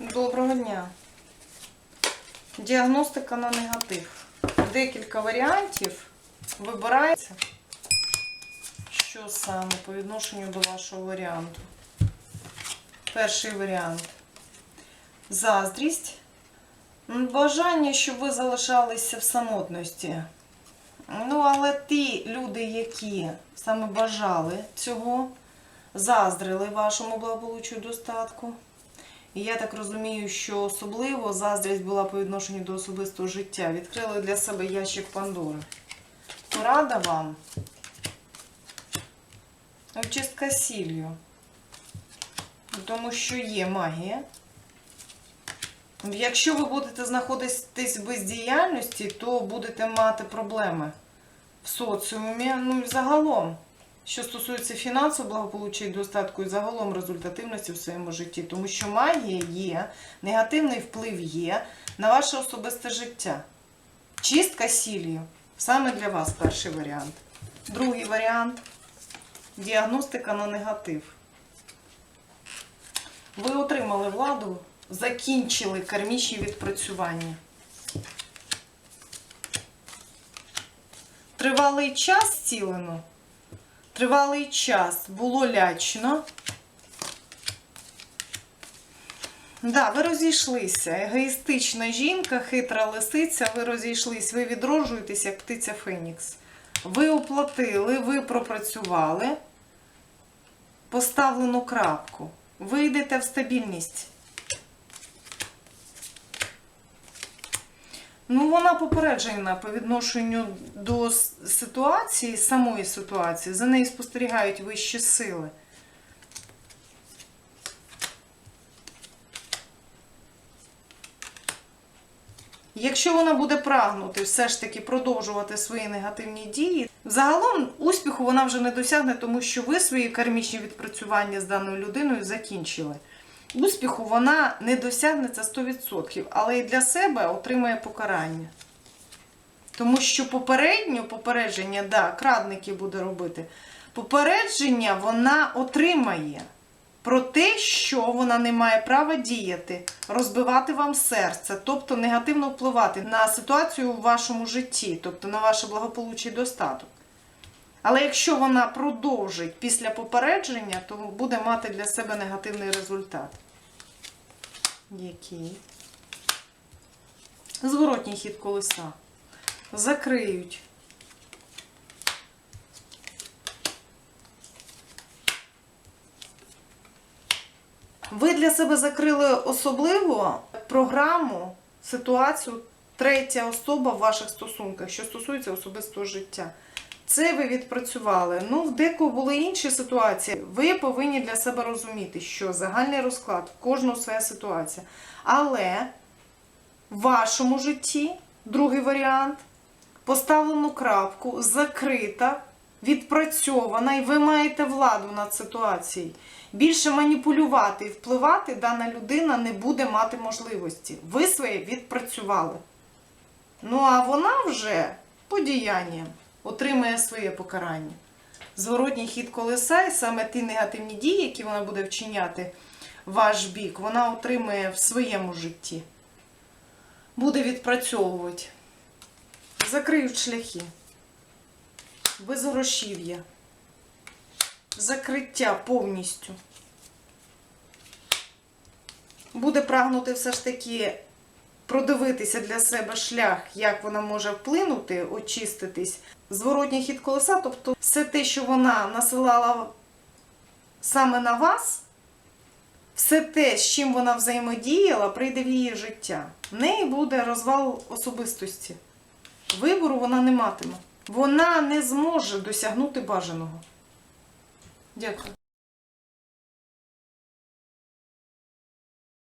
Доброго дня. Діагностика на негатив. Декілька варіантів. Вибирається, що саме по відношенню до вашого варіанту. Перший варіант. Заздрість. Бажання, щоб ви залишалися в самотності. Ну, але ті люди, які саме бажали цього, заздрили вашому благополуччю достатку. І я так розумію, що особливо заздрість була по відношенню до особистого життя. Відкрили для себе ящик Пандори. Порада вам. Очистка сіллю. Тому що є магія. Якщо ви будете знаходитись в бездіяльності, то будете мати проблеми в соціумі, ну і загалом. Що стосується фінансового благополуччя і достатку, і загалом результативності в своєму житті, тому що магія є, негативний вплив є на ваше особисте життя. Чистка сіллю саме для вас перший варіант. Другий варіант діагностика на негатив. Ви отримали владу, закінчили кармічні відпрацювання. Тривалий час зцілено. Тривалий час було лячно. Да, ви розійшлися. Егоїстична жінка, хитра лисиця, ви розійшлись, ви відроджуєтесь, як птиця Фенікс. Ви оплатили, ви пропрацювали поставлену крапку. Ви йдете в стабільність. Ну, вона попереджена по відношенню до ситуації, самої ситуації. За нею спостерігають вищі сили. Якщо вона буде прагнути все ж таки продовжувати свої негативні дії, загалом успіху вона вже не досягне, тому що ви свої кармічні відпрацювання з даною людиною закінчили. Успіху вона не досягне це 100%, але і для себе отримає покарання. Тому що попередньо попередження, да, крадники буде робити. Попередження вона отримає про те, що вона не має права діяти, розбивати вам серце, тобто негативно впливати на ситуацію у вашому житті, тобто на ваше благополуччя і достаток. Але якщо вона продовжить після попередження, то буде мати для себе негативний результат. Який? Зворотній хід колеса. Закриють. Ви для себе закрили особливо програму, ситуацію, третя особа в ваших стосунках, що стосується особистого життя. Це ви відпрацювали. Ну, в декого були інші ситуації. Ви повинні для себе розуміти, що загальний розклад, в кожного своя ситуація. Але в вашому житті, другий варіант, поставлену крапку, закрита, відпрацьована, і ви маєте владу над ситуацією. Більше маніпулювати і впливати дана людина не буде мати можливості. Ви своє відпрацювали. Ну, а вона вже по діянням отримає своє покарання. Зворотній хід колеса, і саме ті негативні дії, які вона буде вчиняти ваш бік, вона отримає в своєму житті. Буде відпрацьовувати. Закриють шляхи. Безгрошів'я. Закриття повністю. Буде прагнути все ж таки продивитися для себе шлях, як вона може вплинути, очиститись. Зворотній хід колеса, тобто все те, що вона насилала саме на вас, все те, з чим вона взаємодіяла, прийде в її життя. В неї буде розвал особистості. Вибору вона не матиме. Вона не зможе досягнути бажаного. Дякую.